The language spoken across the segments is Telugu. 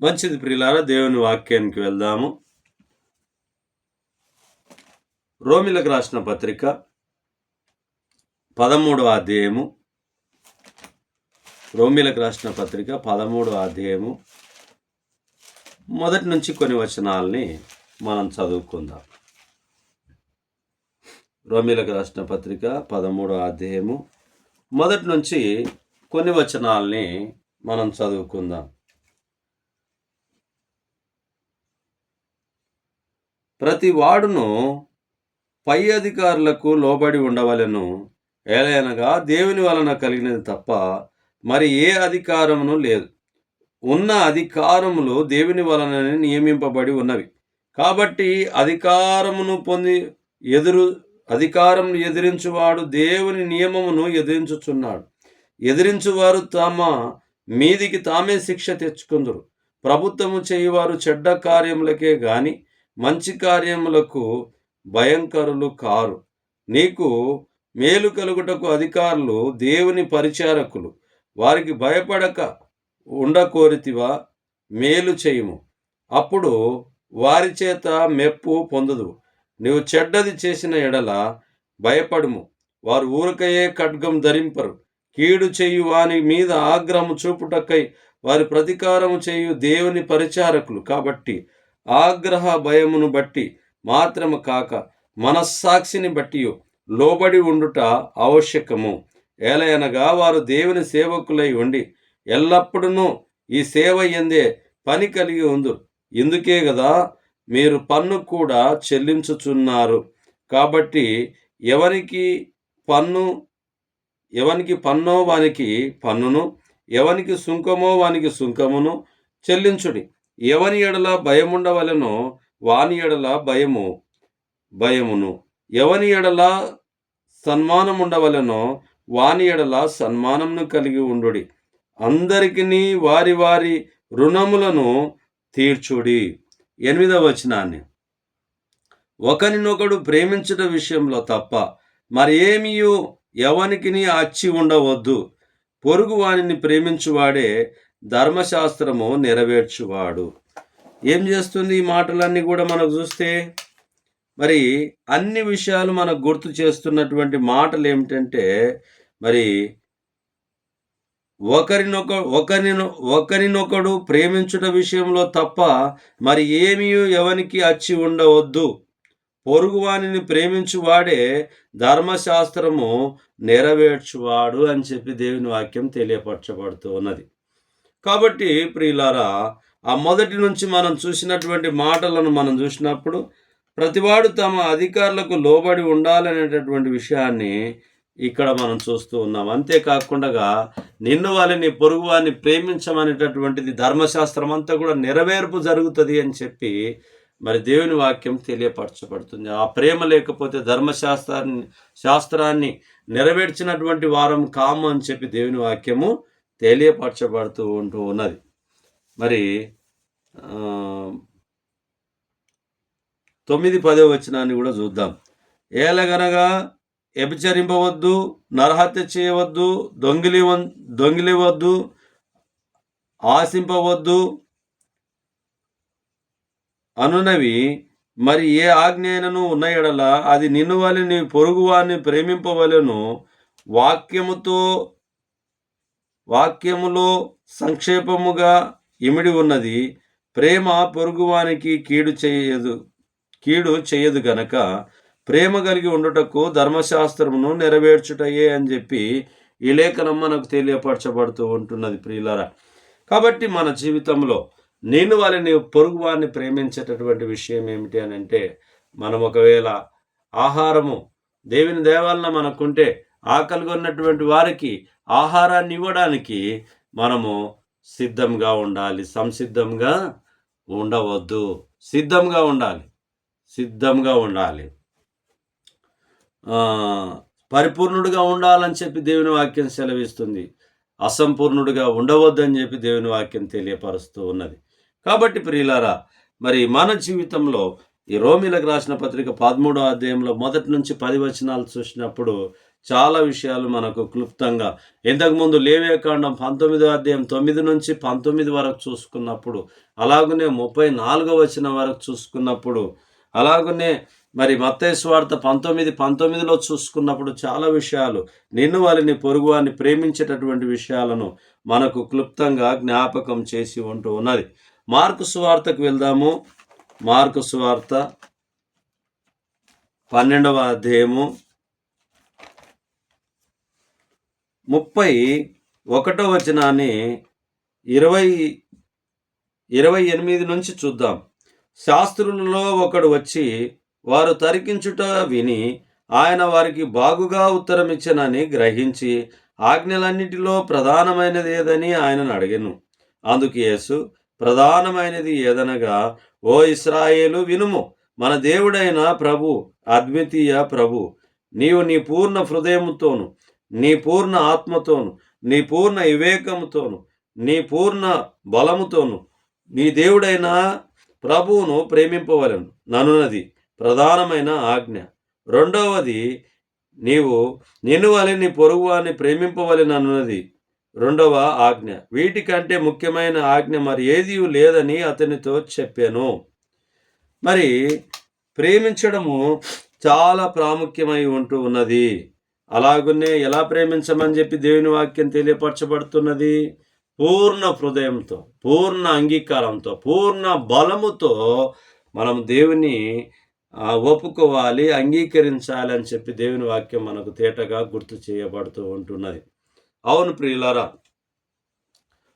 మంచిది ప్రియులారా దేవుని వాక్యానికి వెళ్దాము. రోమిలకు రాసిన పత్రిక పదమూడవ అధ్యాయము. రోమిలకు రాసిన పత్రిక పదమూడవ అధ్యాయము. మొదటి నుంచి కొన్ని వచనాలని మనం చదువుకుందాం. రోమిలకు రాసిన పత్రిక పదమూడవ అధ్యాయము. మొదటి నుంచి కొన్ని వచనాల్ని మనం చదువుకుందాం. ప్రతి వాడును పై అధికారులకు లోబడి ఉండవలెను. ఏలైనగా దేవుని వలన కలిగినది తప్ప మరి ఏ అధికారమును లేదు. ఉన్న అధికారములు దేవుని వలననే నియమింపబడి ఉన్నవి. కాబట్టి అధికారమును పొంది ఎదురు అధికారం ఎదిరించువాడు దేవుని నియమమును ఎదిరించుచున్నాడు. ఎదిరించువారు తమ మీదికి తామే శిక్ష తెచ్చుకుందరు. ప్రభుత్వము చేయువారు చెడ్డ కార్యములకే గాని మంచి కార్యములకు భయంకరులు కారు. నీకు మేలు కలుగుటకు అధికారులు దేవుని పరిచారకులు. వారికి భయపడక ఉండకోరితివా? మేలు చేయము. అప్పుడు వారి చేత మెప్పు పొందదు నీవు చెడ్డది చేసిన ఎడల భయపడుము. వారు ఊరకయే ఖడ్గం ధరింపరు. కీడు చేయు వాని మీద ఆగ్రహము చూపుటకై వారి ప్రతీకారము చేయు దేవుని పరిచారకులు. కాబట్టి ఆగ్రహ భయమును బట్టి మాత్రము కాక మనస్సాక్షిని బట్టి లోబడి ఉండుట ఆవశ్యకము. ఏలయనగా వారు దేవుని సేవకులై ఉండి ఎల్లప్పుడూ ఈ సేవ ఎందే పని కలిగి ఉంది. ఇందుకే కదా మీరు పన్ను కూడా చెల్లించుచున్నారు. కాబట్టి ఎవరికి పన్ను ఎవనికి పన్నో వానికి పన్నును ఎవనికి సుంకమో వానికి సుంకమును చెల్లించుడి. ఎవని ఎడల భయముండవలెనో వాని ఎడల భయము భయమును. ఎవని ఎడల సన్మానముండవలెనో వాని ఎడల సన్మానమును కలిగి ఉండుడి. అందరికీ వారి వారి రుణములను తీర్చుడి. ఎనిమిదవ వచనాన్ని. ఒకరినొకడు ప్రేమించట విషయంలో తప్ప మరి ఏమియు ఎవనికిని అచ్చి ఉండవద్దు. పొరుగు వానిని ప్రేమించువాడే ధర్మశాస్త్రము నెరవేర్చువాడు. ఏం చేస్తుంది ఈ మాటలన్నీ కూడా మనకు చూస్తే? మరి అన్ని విషయాలు మనకు గుర్తు చేస్తున్నటువంటి మాటలు ఏమిటంటే మరి ఒకరినొక ఒకరిని ఒకరినొకడు ప్రేమించుట విషయంలో తప్ప మరి ఏమీ ఎవనికి అచ్చి ఉండవద్దు. పొరుగువానిని ప్రేమించువాడే ధర్మశాస్త్రము నెరవేర్చువాడు అని చెప్పి దేవుని వాక్యం తెలియపరచబడుతూ ఉన్నది కాబట్టి ప్రియులారా ఆ మొదటి నుంచి మనం చూసినటువంటి మాటలను మనం చూసినప్పుడు ప్రతివాడు తమ అధికారులకు లోబడి ఉండాలనేటటువంటి విషయాన్ని ఇక్కడ మనం చూస్తూ ఉన్నాం. అంతేకాకుండా నిన్ను వాళ్ళని పొరుగు వారిని ప్రేమించమనేటటువంటిది ధర్మశాస్త్రం అంతా కూడా నెరవేర్పు జరుగుతుంది అని చెప్పి మరి దేవుని వాక్యం తెలియపరచబడుతుంది. ఆ ప్రేమ లేకపోతే ధర్మశాస్త్రాన్ని శాస్త్రాన్ని నెరవేర్చినటువంటి వారం కాము అని చెప్పి దేవుని వాక్యము తెలియపరచబడుతూ ఉంటూ ఉన్నది. మరి తొమ్మిది పదో వచనాన్ని కూడా చూద్దాం. ఏలగనగా వ్యభిచరింపవద్దు నరహత్య చేయవద్దు దొంగిలి దొంగిలివద్దు ఆశింపవద్దు అనునవి మరి ఏ ఆజ్ఞైనను ఉన్న ఎడల అది నిన్ను వలని పొరుగువాన్ని ప్రేమింపవలను వాక్యముతో వాక్యములో సంక్షేపముగా ఇమిడి ఉన్నది ప్రేమ పొరుగువానికి కీడు చేయదు కీడు చేయదు గనక ప్రేమ కలిగి ఉండుటకు ధర్మశాస్త్రమును నెరవేర్చుటయే అని చెప్పి ఈ లేఖనం మనకు తెలియపరచబడుతూ ఉంటున్నది ప్రియులరా. కాబట్టి మన జీవితంలో నేను వాళ్ళని పొరుగు వారిని ప్రేమించేటటువంటి విషయం ఏమిటి అని అంటే మనం ఒకవేళ ఆహారము దేవుని దేవాలన మనకుంటే ఆకలిగా ఉన్నటువంటి వారికి ఆహారాన్ని ఇవ్వడానికి మనము సిద్ధంగా ఉండాలి. సంసిద్ధంగా ఉండవద్దు. సిద్ధంగా ఉండాలి. సిద్ధంగా ఉండాలి. పరిపూర్ణుడిగా ఉండాలని చెప్పి దేవుని వాక్యం సెలవిస్తుంది. అసంపూర్ణుడిగా ఉండవద్దని చెప్పి దేవుని వాక్యం తెలియపరుస్తూ ఉన్నది. కాబట్టి ప్రియులారా మరి మన జీవితంలో ఈ రోమిలకు రాసిన పత్రిక పదమూడో అధ్యాయంలో మొదటి నుంచి పది వచనాలు చూసినప్పుడు చాలా విషయాలు మనకు క్లుప్తంగా. ఇంతకుముందు లేవేకాండం పంతొమ్మిదో అధ్యాయం తొమ్మిది నుంచి పంతొమ్మిది వరకు చూసుకున్నప్పుడు అలాగనే ముప్పై నాలుగో వచ్చిన వరకు చూసుకున్నప్పుడు అలాగనే మరి మత్తయి పంతొమ్మిది పంతొమ్మిదిలో చూసుకున్నప్పుడు చాలా విషయాలు నిన్ను వారిని పొరుగు వారిని ప్రేమించేటటువంటి విషయాలను మనకు క్లుప్తంగా జ్ఞాపకం చేసి ఉంటూ ఉన్నది. మార్కు సువార్తకు వెళ్దాము. మార్కు సువార్త పన్నెండవ అధ్యాయము. ముప్పై ఒకటో వచనాన్ని ఇరవై ఇరవై ఎనిమిది నుంచి చూద్దాం. శాస్త్రులలో ఒకడు వచ్చి వారు తరికించుట విని ఆయన వారికి బాగుగా ఉత్తరమిచ్చనని గ్రహించి ఆజ్ఞలన్నిటిలో ప్రధానమైనది ఏదని ఆయనను అడిగాను. అందుకు యేసు ప్రధానమైనది ఏదనగా ఓ ఇస్రాయేలు వినుము మన దేవుడైన ప్రభు అద్వితీయ ప్రభు నీవు నీ పూర్ణ హృదయముతోను నీ పూర్ణ ఆత్మతోను నీ పూర్ణ వివేకముతోను నీ పూర్ణ బలముతోను నీ దేవుడైన ప్రభువును ప్రేమింపవలను. ననున్నది ప్రధానమైన ఆజ్ఞ. రెండవది నీవు నిన్ను వలె నీ పొరుగువాన్ని ప్రేమింపవలెనన్నది రెండవ ఆజ్ఞ. వీటికంటే ముఖ్యమైన ఆజ్ఞ మరి ఏది లేదని అతనితో చెప్పాను. మరి ప్రేమించడము చాలా ప్రాముఖ్యమై ఉంటూ ఉన్నది. అలాగునే ఎలా ప్రేమించమని చెప్పి దేవుని వాక్యం తెలియపరచబడుతున్నది? పూర్ణ హృదయంతో పూర్ణ అంగీకారంతో పూర్ణ బలముతో మనం దేవుని ఒప్పుకోవాలి అంగీకరించాలి అని చెప్పి దేవుని వాక్యం మనకు తేటగా గుర్తు చేయబడుతూ ఉంటున్నది. అవును ప్రియులారా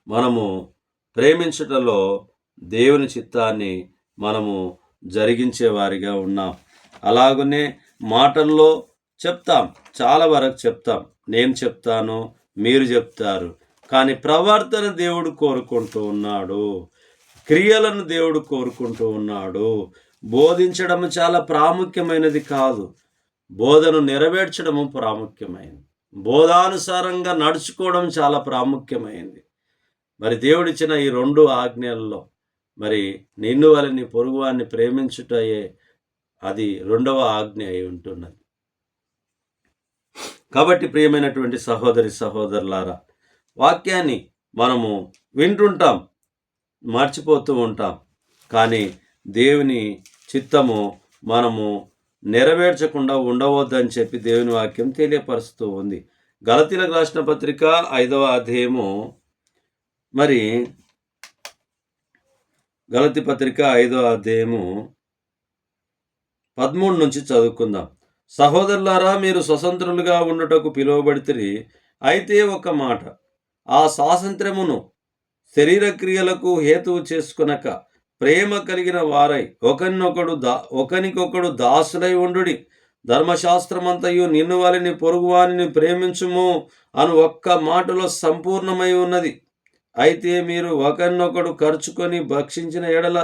మనము ప్రేమించుటలో దేవుని చిత్తాన్ని మనము జరిగించే వారిగా ఉన్నాం. అలాగనే మాటల్లో చెప్తాం. చాలా వరకు చెప్తాం. నేను చెప్తాను మీరు చెప్తారు. కానీ ప్రవర్తన దేవుడు కోరుకుంటూ ఉన్నాడు. క్రియలను దేవుడు కోరుకుంటూ ఉన్నాడు. బోధించడం చాలా ప్రాముఖ్యమైనది కాదు. బోధను నెరవేర్చడము ప్రాముఖ్యమైనది. బోధానుసారంగా నడుచుకోవడం చాలా ప్రాముఖ్యమైంది మరి దేవుడిచ్చిన ఈ రెండు ఆజ్ఞల్లో మరి నిన్ను వాళ్ళని పొరుగువాన్ని ప్రేమించుటయే అది రెండవ ఆజ్ఞ అయి ఉంటున్నది. కాబట్టి ప్రియమైనటువంటి సహోదరి సహోదరులారా వాక్యాన్ని మనము వింటుంటాం మర్చిపోతూ ఉంటాం. కానీ దేవుని చిత్తము మనము నెరవేర్చకుండా ఉండవద్దని చెప్పి దేవుని వాక్యం తెలియపరుస్తూ ఉంది. గలతీలకు రాసిన పత్రిక ఐదవ అధ్యాయము మరి గలతి పత్రిక ఐదవ అధ్యాయము పదమూడు నుంచి చదువుకుందాం. సహోదరులారా మీరు స్వతంత్రులుగా ఉండుటకు పిలువబడితే అయితే ఒక మాట ఆ స్వాతంత్ర్యమును శరీర క్రియలకు హేతువు చేసుకునక ప్రేమ కలిగిన వారై ఒకరినొకడు దా ఒకనికొకడు దాసులై ఉండుడి. ధర్మశాస్త్రమంతయు నిన్ను వారిని పొరుగువానిని ప్రేమించుము అను ఒక్క మాటలో సంపూర్ణమై ఉన్నది. అయితే మీరు ఒకరినొకడు ఖర్చుకొని భక్షించిన ఎడల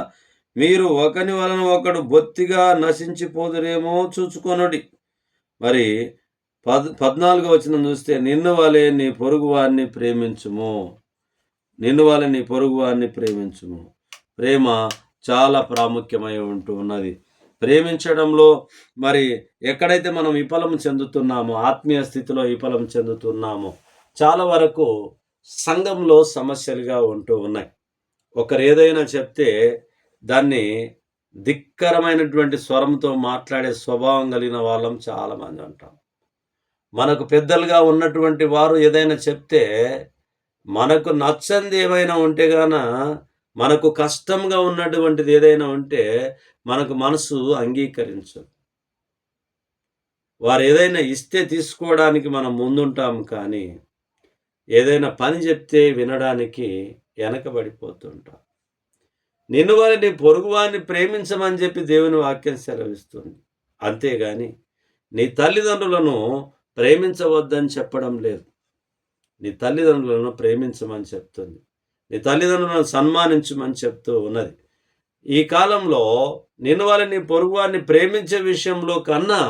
మీరు ఒకని వలన ఒకడు బొత్తిగా నశించిపోదురేమో చూచుకొనుడి. మరి పద్ పద్నాలుగో వచ్చిన చూస్తే నిన్ను వలె నీ పొరుగువాన్ని ప్రేమించుము. నిన్ను వలె నీ పొరుగువాన్ని ప్రేమించుము. ప్రేమ చాలా ప్రాముఖ్యమై ఉంటూ ఉన్నది. ప్రేమించడంలో మరి ఎక్కడైతే మనం విఫలం చెందుతున్నామో ఆత్మీయ స్థితిలో విఫలం చెందుతున్నామో చాలా వరకు సంఘంలో సమస్యలుగా ఉంటూ ఉన్నాయి. ఒకరు ఏదైనా చెప్తే దాన్ని ధిక్కరమైనటువంటి స్వరంతో మాట్లాడే స్వభావం కలిగిన వాళ్ళం చాలామంది ఉంటాం మనకు పెద్దలుగా ఉన్నటువంటి వారు ఏదైనా చెప్తే మనకు నచ్చంది ఏమైనా ఉంటే గాన మనకు కష్టంగా ఉన్నటువంటిది ఏదైనా ఉంటే మనకు మనసు అంగీకరించదు. వారు ఏదైనా ఇస్తే తీసుకోవడానికి మనం ముందుంటాం కానీ ఏదైనా పని చెప్తే వినడానికి వెనకబడిపోతుంటాం. నిన్ను వారిని పొరుగువారిని ప్రేమించమని చెప్పి దేవుని వాక్యం సెలవిస్తుంది. అంతేగాని నీ తల్లిదండ్రులను ప్రేమించవద్దని చెప్పడం లేదు. నీ తల్లిదండ్రులను ప్రేమించమని చెప్తుంది. నీ తల్లిదండ్రులను సన్మానించమని చెప్తూ ఉన్నది. ఈ కాలంలో నిన్ను వారిని పొరుగువారిని ప్రేమించే విషయంలో కన్నా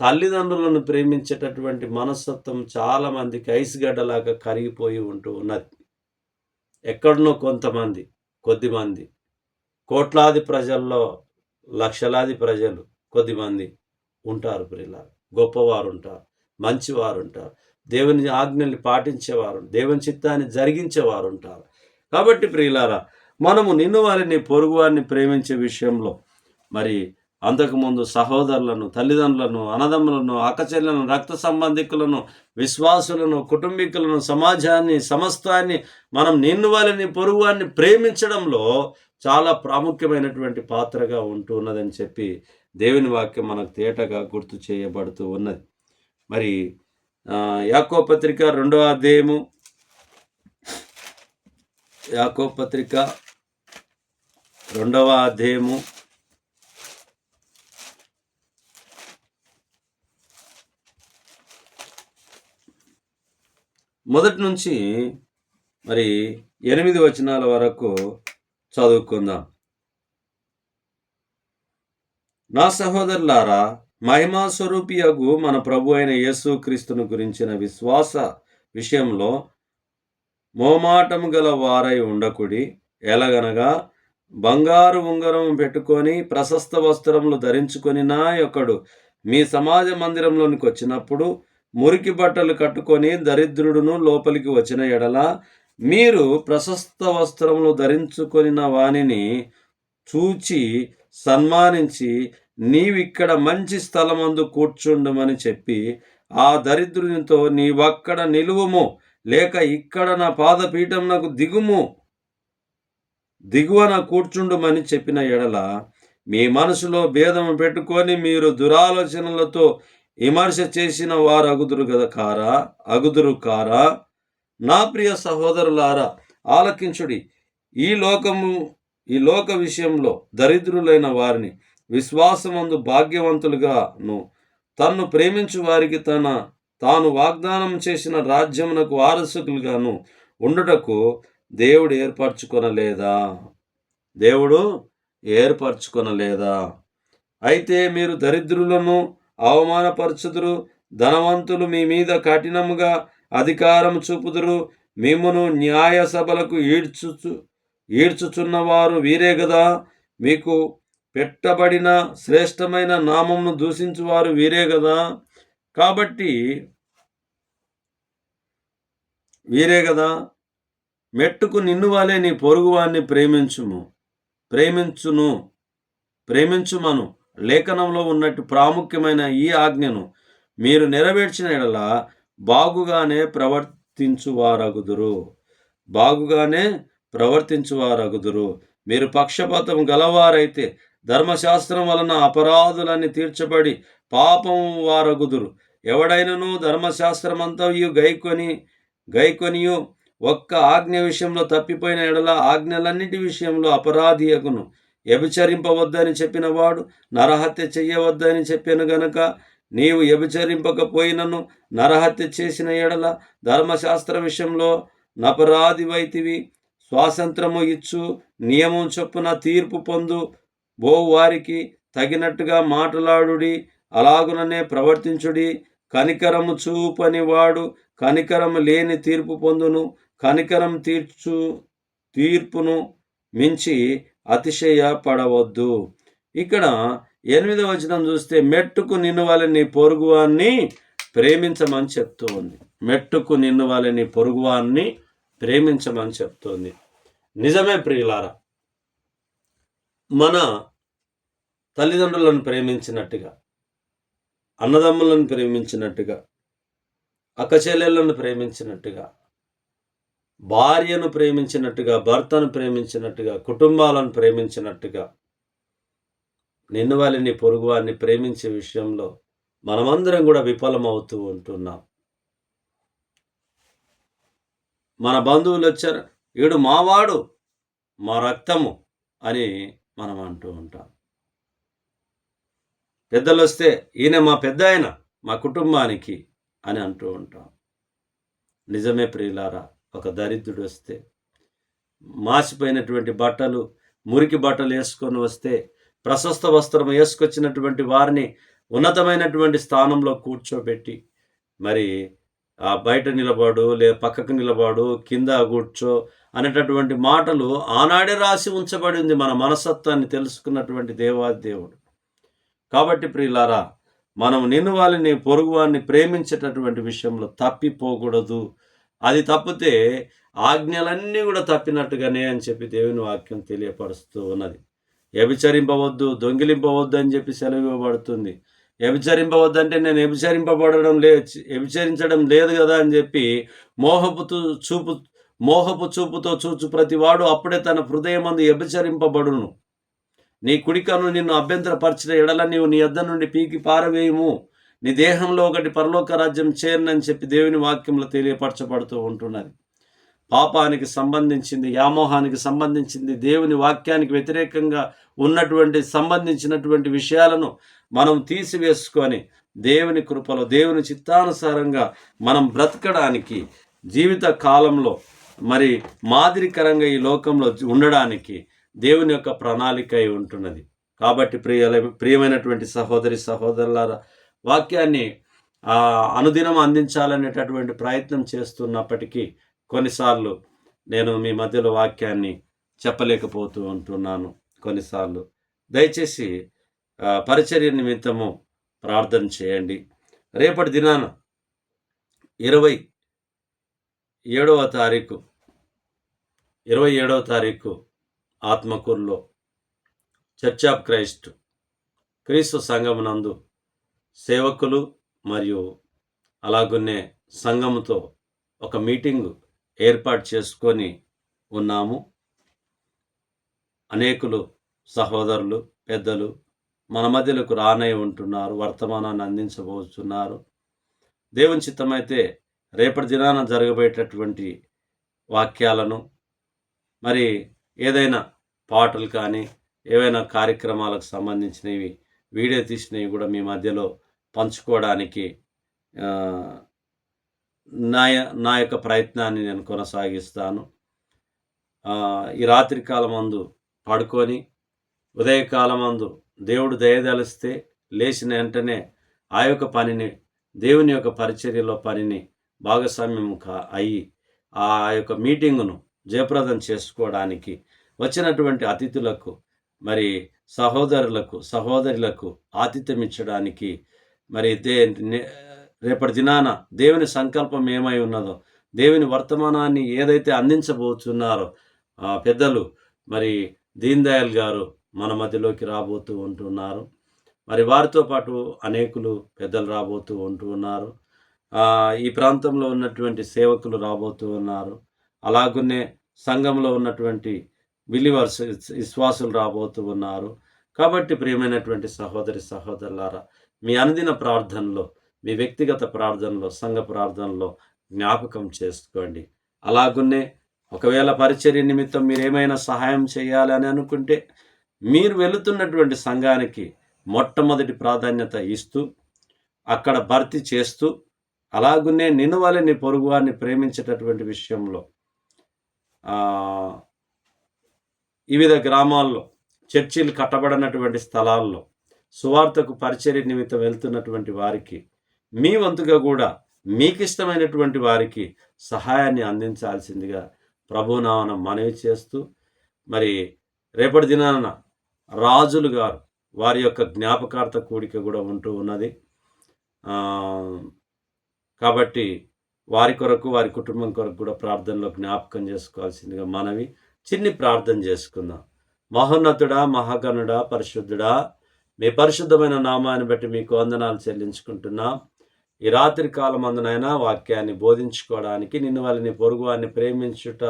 తల్లిదండ్రులను ప్రేమించేటటువంటి మనస్తత్వం చాలామందికి మందికి ఐసుగడ్డలాగా కరిగిపోయి ఉంటూ ఉన్నది. ఎక్కడనో కొంతమంది కొద్దిమంది. కోట్లాది ప్రజల్లో లక్షలాది ప్రజలు కొద్దిమంది ఉంటారు ప్రిలా గొప్పవారు ఉంటారు మంచివారు ఉంటారు దేవుని ఆజ్ఞల్ని పాటించేవారు దేవుని చిత్తాన్ని జరిగించేవారు ఉంటారు కాబట్టి ప్రియులారా మనము నిన్ను వారిని పొరుగు వారిని ప్రేమించే విషయంలో మరి అంతకుముందు సహోదరులను తల్లిదండ్రులను అన్నదమ్ములను అక్కచెల్లెలను రక్త సంబంధికులను విశ్వాసులను కుటుంబీకులను సమాజాన్ని సమస్తాన్ని మనం నిన్ను వాళ్ళని పొరుగువాన్ని ప్రేమించడంలో చాలా ప్రాముఖ్యమైనటువంటి పాత్రగా ఉంటూ ఉన్నదని చెప్పి దేవుని వాక్యం మనకు తేటగా గుర్తు చేయబడుతూ ఉన్నది. మరి యాకో పత్రిక రెండవ అధ్యాయము. యాకో పత్రిక రెండవ అధ్యాయము. మొదటి నుంచి మరి ఎనిమిది వచనాల వరకు చదువుకుందాం. నా సహోదరులారా మహిమా స్వరూపియగు మన ప్రభు అయిన యేసు క్రీస్తును గురించిన విశ్వాస విషయంలో మోమాటము గల వారై ఉండకుడి ఎలాగనగా బంగారు ఉంగరం పెట్టుకొని ప్రశస్త వస్త్రములు ధరించుకొని నా యొక్కడు మీ సమాజ మందిరంలోనికి వచ్చినప్పుడు మురికి బట్టలు కట్టుకొని దరిద్రుడును లోపలికి వచ్చిన ఎడల మీరు ప్రశస్త వస్త్రములు ధరించుకొనిన వానిని చూచి సన్మానించి నీవిక్కడ మంచి స్థలమందు కూర్చుండమని చెప్పి ఆ దరిద్రునితో నీవక్కడ నిలువుము లేక ఇక్కడ నా పాదపీఠంనకు దిగుము దిగువన కూర్చుండుమని చెప్పిన ఎడల మీ మనసులో భేదము పెట్టుకొని మీరు దురాలోచనలతో విమర్శ చేసిన వారు అగుదురు గద కారా? అగుదురు కారా? నా ప్రియ సహోదరులారా ఆలకించుడి. ఈ లోకము ఈ లోక విషయంలో దరిద్రులైన వారిని విశ్వాసమందు భాగ్యవంతులుగాను తన్ను ప్రేమించు వారికి తన తాను వాగ్దానం చేసిన రాజ్యమునకు వారసుకులుగాను ఉండుటకు దేవుడు ఏర్పరచుకొనలేదా? దేవుడు ఏర్పరచుకొనలేదా? అయితే మీరు దరిద్రులను అవమానపరచుదురు. ధనవంతులు మీ మీద కఠినముగా అధికారం చూపుదురు. మిమ్మను న్యాయ సభలకు ఈడ్చుచు ఈడ్చుచున్నవారు వీరే కదా మీకు పెట్టబడిన శ్రేష్టమైన నామమును దూషించువారు వీరే కదా కాబట్టి వీరే కదా మెట్టుకు నిన్ను వాలే నీ పొరుగువాన్ని ప్రేమించుము. ప్రేమించును. ప్రేమించుమను. లేఖనంలో ఉన్నట్టు ప్రాముఖ్యమైన ఈ ఆజ్ఞను మీరు నెరవేర్చిన ఎడలా బాగుగానే ప్రవర్తించువారగుదురు. బాగుగానే ప్రవర్తించువారగుదురు. మీరు పక్షపాతం గలవారైతే ధర్మశాస్త్రం వలన అపరాధులన్నీ తీర్చబడి పాపం వారగుదురు. ఎవడైనను ధర్మశాస్త్రమంతయు గైకొని గైకొనియు ఒక్క ఆజ్ఞ విషయంలో తప్పిపోయిన ఎడల ఆజ్ఞలన్నిటి విషయంలో అపరాధియకును వ్యభిచరింపవద్దని చెప్పిన వాడు నరహత్య చెయ్యవద్దని చెప్పాను గనక నీవు వ్యభిచరింపకపోయినను నరహత్య చేసిన ఎడల ధర్మశాస్త్ర విషయంలో నపరాధివైతివి. స్వాతంత్రము ఇచ్చు నియమం చొప్పున తీర్పు పొందు బో వారికి తగినట్టుగా మాట్లాడుడి అలాగుననే ప్రవర్తించుడి. కనికరము చూపని వాడు కనికరము లేని తీర్పు పొందును కనికరం తీర్చు తీర్పును మించి అతిశయ పడవద్దు ఇక్కడ ఎనిమిదవ వచనం చూస్తే మెట్టుకు నిన్ను వాళ్ళని పొరుగువాన్ని ప్రేమించమని చెప్తూ ఉంది మెట్టుకు నిన్ను వాళ్ళని పొరుగువాన్ని ప్రేమించమని చెప్తోంది. నిజమే ప్రియులారా మన తల్లిదండ్రులను ప్రేమించినట్టుగా అన్నదమ్ములను ప్రేమించినట్టుగా అక్కచెల్లెళ్ళను ప్రేమించినట్టుగా భార్యను ప్రేమించినట్టుగా భర్తను ప్రేమించినట్టుగా కుటుంబాలను ప్రేమించినట్టుగా నిన్ను వాళ్ళని పొరుగు వారిని ప్రేమించే విషయంలో మనమందరం కూడా విఫలమవుతూ ఉంటున్నాం. మన బంధువులు వచ్చారు ఈడు మావాడు మా రక్తము అని మనం అంటూ ఉంటాం. పెద్దలు వస్తే ఈయన మా పెద్ద ఆయన మా కుటుంబానికి అని అంటూ ఉంటాం. నిజమే ప్రియులారా ఒక దరిద్రుడు వస్తే మాసిపోయినటువంటి బట్టలు మురికి బట్టలు వేసుకొని వస్తే ప్రశస్త వస్త్రం వేసుకొచ్చినటువంటి వారిని ఉన్నతమైనటువంటి స్థానంలో కూర్చోబెట్టి మరి ఆ బయట నిలబడు లే పక్కకు నిలబడు కింద కూర్చో అనేటటువంటి మాటలు ఆనాడే రాసి ఉంచబడింది మన మనసత్వాన్ని తెలుసుకున్నటువంటి దేవాదేవుడు కాబట్టి ప్రియులారా మనం నిన్ను వాళ్ళని పొరుగు వారిని ప్రేమించేటటువంటి విషయంలో తప్పిపోకూడదు. అది తప్పితే ఆజ్ఞలన్నీ కూడా తప్పినట్టుగానే అని చెప్పి దేవుని వాక్యం తెలియపరుస్తూ ఉన్నది. వ్యభిచరింపవద్దు దొంగిలింపవద్దు అని చెప్పి సెలవు ఇవ్వబడుతుంది. వ్యభిచరింపవద్దు అంటే నేను వ్యభిచరింపబడడం లే వ్యభిచరించడం లేదు కదా అని చెప్పి మోహపు చూపు మోహపు చూపుతో చూచు ప్రతివాడు అప్పుడే తన హృదయమందు వ్యభిచరింపబడును. నీ కుడికను నిన్ను అభ్యంతరపరిచిన ఎడల నీవు నీ యొద్ద నుండి పీకి పారవేయము. నీ దేహంలో ఒకటి పరలోక రాజ్యం చేరినని చెప్పి దేవుని వాక్యంలో తెలియపరచబడుతూ ఉంటున్నది. పాపానికి సంబంధించింది వ్యామోహానికి సంబంధించింది దేవుని వాక్యానికి వ్యతిరేకంగా ఉన్నటువంటి సంబంధించినటువంటి విషయాలను మనం తీసివేసుకొని దేవుని కృపలో దేవుని చిత్తానుసారంగా మనం బ్రతకడానికి జీవిత కాలంలో మరి మాదిరికరంగా ఈ లోకంలో ఉండడానికి దేవుని యొక్క ప్రణాళిక అయి ఉంటున్నది. కాబట్టి ప్రియ ప్రియమైనటువంటి సహోదరి సహోదరులారా వాక్యాన్ని అనుదినం అందించాలనేటటువంటి ప్రయత్నం చేస్తున్నప్పటికీ కొన్నిసార్లు నేను మీ మధ్యలో వాక్యాన్ని చెప్పలేకపోతూ ఉంటున్నాను. కొన్నిసార్లు దయచేసి పరిచర్య నిమిత్తము ప్రార్థన చేయండి. రేపటి దినాన ఇరవై ఏడవ తారీఖు ఇరవై ఏడవ తారీఖు ఆత్మకూరులో చర్చ్ ఆఫ్ క్రైస్ట్ క్రీస్తు సంఘమునందు సేవకులు మరియు అలాగనే సంఘముతో ఒక మీటింగ్ ఏర్పాటు చేసుకొని ఉన్నాము. అనేకులు సహోదరులు పెద్దలు మన మధ్యలోకి రానై ఉంటున్నారు వర్తమానాన్ని అందించబోతున్నారు. దేవుని చిత్తమైతే రేపటి దినాన జరగబోయేటటువంటి వాక్యాలను మరి ఏదైనా పాటలు కానీ ఏవైనా కార్యక్రమాలకు సంబంధించినవి వీడియో తీసినవి కూడా మీ మధ్యలో పంచుకోవడానికి నా నా యొక్క ప్రయత్నాన్ని నేను కొనసాగిస్తాను. ఈ రాత్రి కాలమందు పడుకొని ఉదయకాలమందు దేవుడు దయదలిస్తే లేచిన వెంటనే ఆ యొక్క పనిని దేవుని యొక్క పరిచర్యలో పనిని భాగస్వామ్యం కా- అయ్యి ఆ యొక్క మీటింగును జయప్రదం చేసుకోవడానికి వచ్చినటువంటి అతిథులకు మరి సహోదరులకు సహోదరులకు ఆతిథ్యం ఇచ్చడానికి మరి దే నే- రేపటి దినాన దేవుని సంకల్పం ఏమై ఉన్నదో దేవుని వర్తమానాన్ని ఏదైతే అందించబోతున్నారో పెద్దలు మరి దీన్ దయాల్ గారు మన మధ్యలోకి రాబోతూ ఉంటున్నారు. మరి వారితో పాటు అనేకులు పెద్దలు రాబోతూ ఉంటూ ఉన్నారు ఈ ప్రాంతంలో ఉన్నటువంటి సేవకులు రాబోతూ ఉన్నారు. అలాగునే సంఘంలో ఉన్నటువంటి బిలీవర్స్ విశ్వాసులు రాబోతూ ఉన్నారు. కాబట్టి ప్రియమైనటువంటి సహోదరి సహోదరులారా మీ అనుదిన ప్రార్థనలో మీ వ్యక్తిగత ప్రార్థనలో సంఘ ప్రార్థనలో జ్ఞాపకం చేసుకోండి. అలాగున్నే ఒకవేళ పరిచర్య నిమిత్తం మీరు ఏమైనా సహాయం చేయాలని అనుకుంటే మీరు వెళుతున్నటువంటి సంఘానికి మొట్టమొదటి ప్రాధాన్యత ఇస్తూ అక్కడ భర్తీ చేస్తూ అలాగునే నిన్ను వాళ్ళని పొరుగువారిని ప్రేమించేటటువంటి విషయంలో వివిధ గ్రామాల్లో చర్చిలు కట్టబడినటువంటి స్థలాల్లో సువార్తకు పరిచర్య నిమిత్తం వెళ్తున్నటువంటి వారికి మీ వంతుగా కూడా మీకు ఇష్టమైనటువంటి వారికి సహాయాన్ని అందించాల్సిందిగా ప్రభునామన మనవి చేస్తూ మరి రేపటి దినాన రాజులు గారు వారి యొక్క జ్ఞాపకార్థ కూడిక కూడా ఉంటూ ఉన్నది. కాబట్టి వారి కొరకు వారి కుటుంబం కొరకు కూడా ప్రార్థనలో జ్ఞాపకం చేసుకోవాల్సిందిగా మనవి చిన్ని ప్రార్థన చేసుకుందాం. మహోన్నతుడా మహాగణుడా పరిశుద్ధుడా మీ పరిశుద్ధమైన నామాన్ని బట్టి మీకు వందనాలు చెల్లించుకుంటున్నాం. ఈ రాత్రి కాలం అందునైనా వాక్యాన్ని బోధించుకోవడానికి నిన్ను వాళ్ళని పొరుగు వారిని ప్రేమించుట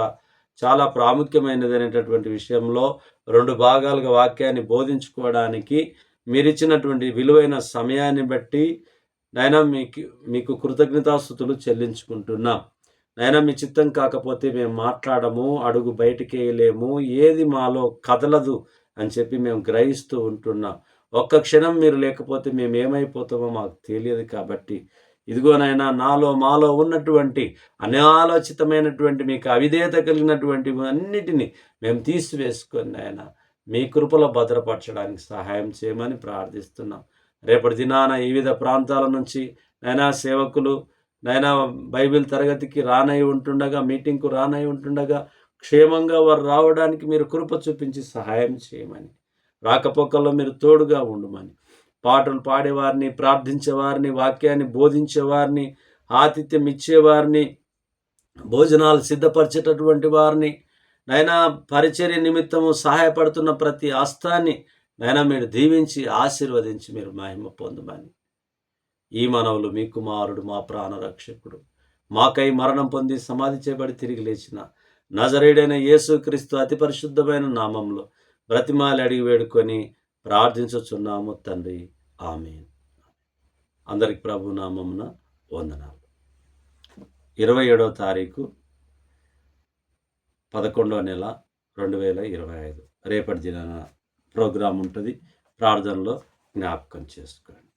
చాలా ప్రాముఖ్యమైనది అనేటటువంటి విషయంలో రెండు భాగాలుగా వాక్యాన్ని బోధించుకోవడానికి మీరిచ్చినటువంటి విలువైన సమయాన్ని బట్టి నైనా మీకు మీకు కృతజ్ఞతాస్థుతులు చెల్లించుకుంటున్నాం. నాయన మీ చిత్తం కాకపోతే మేము మాట్లాడము అడుగు బయటికి వేయలేము ఏది మాలో కదలదు అని చెప్పి మేము గ్రహిస్తూ ఉంటున్నాం. ఒక్క క్షణం మీరు లేకపోతే మేము ఏమైపోతామో మాకు తెలియదు కాబట్టి. ఇదిగోనైనా నాలో మాలో ఉన్నటువంటి అనాలోచితమైనటువంటి మీకు అవిధేయత కలిగినటువంటి అన్నిటినీ మేము తీసివేసుకొని ఆయన మీ కృపలో భద్రపరచడానికి సహాయం చేయమని ప్రార్థిస్తున్నాం. రేపటి దినాన వివిధ ప్రాంతాల నుంచి నైనా సేవకులు నైనా బైబిల్ తరగతికి రానై ఉంటుండగా మీటింగ్కు రానై ఉంటుండగా క్షేమంగా వారు రావడానికి మీరు కృప చూపించి సహాయం చేయమని. రాకపోకల్లో మీరు తోడుగా ఉండమని. పాటలు పాడేవారిని ప్రార్థించేవారిని వాక్యాన్ని బోధించేవారిని ఆతిథ్యం ఇచ్చేవారిని భోజనాలు సిద్ధపరిచేటటువంటి వారిని. నైనా పరిచర్య నిమిత్తము సహాయపడుతున్న ప్రతి హస్తాన్ని నైనా మీరు దీవించి ఆశీర్వదించి మీరు మహిమ పొందమని. ఈ మనవులు మీ కుమారుడు మా ప్రాణరక్షకుడు మాకై మరణం పొంది సమాధి చేయబడి తిరిగి లేచిన నజరేడైన యేసుక్రీస్తు అతి పరిశుద్ధమైన నామంలో బ్రతిమాలి అడిగి వేడుకొని ప్రార్థించుచున్నాము తండ్రి. ఆమె అందరికి ప్రభు నామమున వందనాలు. ఇరవై ఏడవ తారీఖు పదకొండవ నెల రెండు వేల ఇరవై ఐదు. రేపటి దినాన ప్రోగ్రాం ఉంటుంది. ప్రార్థనలో జ్ఞాపకం చేసుకోండి.